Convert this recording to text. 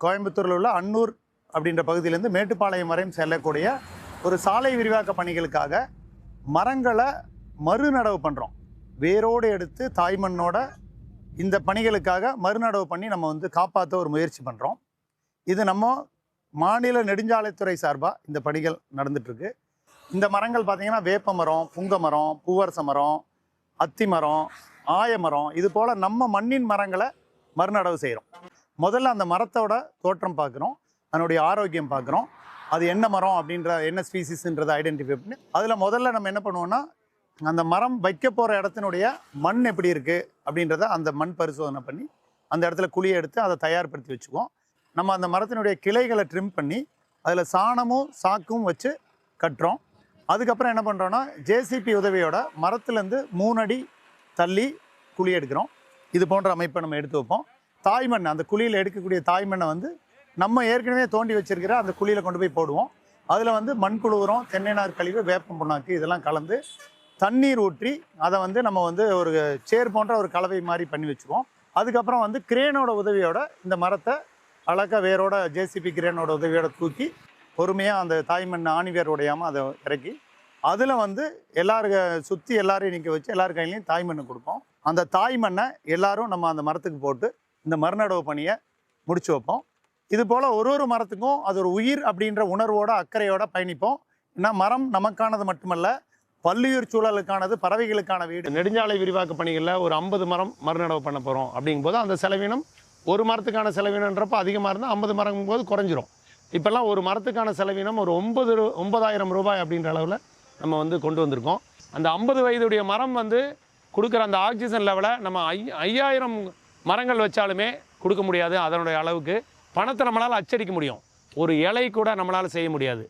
கோயம்புத்தூரில் உள்ள அன்னூர் அப்படின்ற பகுதியிலேருந்து மேட்டுப்பாளையம் வரையும் செல்லக்கூடிய ஒரு சாலை விரிவாக்க பணிகளுக்காக மரங்களை மறுநடவு பண்ணுறோம் வேரோடு எடுத்து தாய்மண்ணோட இந்த பணிகளுக்காக மறுநடவு பண்ணி நம்ம வந்து காப்பாற்ற ஒரு முயற்சி பண்ணுறோம் இது நம்ம மாநில நெடுஞ்சாலைத்துறை சார்பாக இந்த பணிகள் நடந்துட்டுருக்கு. இந்த மரங்கள் பார்த்திங்கன்னா வேப்ப மரம் புங்க மரம் பூவரச மரம் அத்தி மரம் ஆயமரம் இது போல் நம்ம மண்ணின் மரங்களை மறுநடவு செய்கிறோம் முதல்ல அந்த மரத்தோட தோற்றம் பார்க்குறோம். அதனுடைய ஆரோக்கியம் பார்க்குறோம். அது என்ன மரம் அப்படின்ற என்ன ஸ்பீசிஸ்ன்றதை ஐடென்டிஃபை பண்ணி அதில் முதல்ல நம்ம என்ன பண்ணுவோம்னா அந்த மரம் வைக்க போகிற இடத்தினுடைய மண் எப்படி இருக்குது அப்படின்றத அந்த மண் பரிசோதனை பண்ணி அந்த இடத்துல குழியை எடுத்து அதை தயார்படுத்தி வச்சுக்குவோம். நம்ம அந்த மரத்தினுடைய கிளைகளை ட்ரிம் பண்ணி அதில் சாணமும் சாக்கும் வச்சு கட்டுறோம். அதுக்கப்புறம் என்ன பண்ணுறோன்னா ஜேசிபி உதவியோட மரத்துலேருந்து மூணு அடி தள்ளி குழி எடுக்கிறோம். இது போன்ற அமைப்பை நம்ம எடுத்து வைப்போம். தாய்மண் அந்த குழியில் எடுக்கக்கூடிய தாய்மண்ணை வந்து நம்ம ஏற்கனவே தோண்டி வச்சிருக்கிற அந்த குழியில் கொண்டு போய் போடுவோம். அதில் வந்து மண்புழு உரம் தென்னை நார் கழிவு வேப்பம் புண்ணாக்கு இதெல்லாம் கலந்து தண்ணீர் ஊற்றி அதை வந்து நம்ம வந்து ஒரு சேர் போன்ற ஒரு கலவை மாதிரி பண்ணி வச்சுருவோம் அதுக்கப்புறம் வந்து கிரேனோட உதவியோட இந்த மரத்தை அழகாக வேரோட ஜேசிபி கிரேனோட உதவியோட தூக்கி பொறுமையாக அந்த தாய்மண் ஆணி வேர் உடையாமல் அதை இறக்கி அதில் வந்து எல்லாரு சுற்றி எல்லாரையும் நிற்க வச்சு எல்லார் கையிலையும் தாய்மண்ணை கொடுப்போம். அந்த தாய்மண்ணை எல்லாரும் நம்ம அந்த மரத்துக்கு போட்டு இந்த மறுநடவு பணியை முடிச்சு வைப்போம். இது போல் ஒரு ஒரு மரத்துக்கும் அது ஒரு உயிர் அப்படின்ற உணர்வோட அக்கறையோட பயணிப்போம். ஏன்னா மரம் நமக்கானது மட்டுமல்ல பல்லுயிர் சூழலுக்கானது பறவைகளுக்கான வீடு. நெடுஞ்சாலை விரிவாக்க பணிகளில் ஒரு ஐம்பது மரம் மறுநடவு பண்ண போகிறோம் அப்படிங்கும்போது அந்த செலவினம் ஒரு மரத்துக்கான செலவினன்றப்போ அதிகமாக இருந்தால் ஐம்பது மரங்கும் போது குறைஞ்சிரும். இப்போல்லாம் ஒரு மரத்துக்கான செலவினம் ஒரு ஒன்பது ரூ- ஒன்பதாயிரம் ரூபாய் அப்படின்ற அளவில் நம்ம வந்து கொண்டு வந்திருக்கோம். அந்த ஐம்பது வயதுடைய மரம் வந்து கொடுக்குற அந்த ஆக்சிஜன் லெவலை நம்ம ஐ ஐயாயிரம் மரங்கள் வச்சாலுமே கொடுக்க முடியாது அதனுடைய அளவுக்கு பணத்தை நம்மளால் அச்சடிக்க முடியும். ஒரு இலை கூட நம்மளால் செய்ய முடியாது.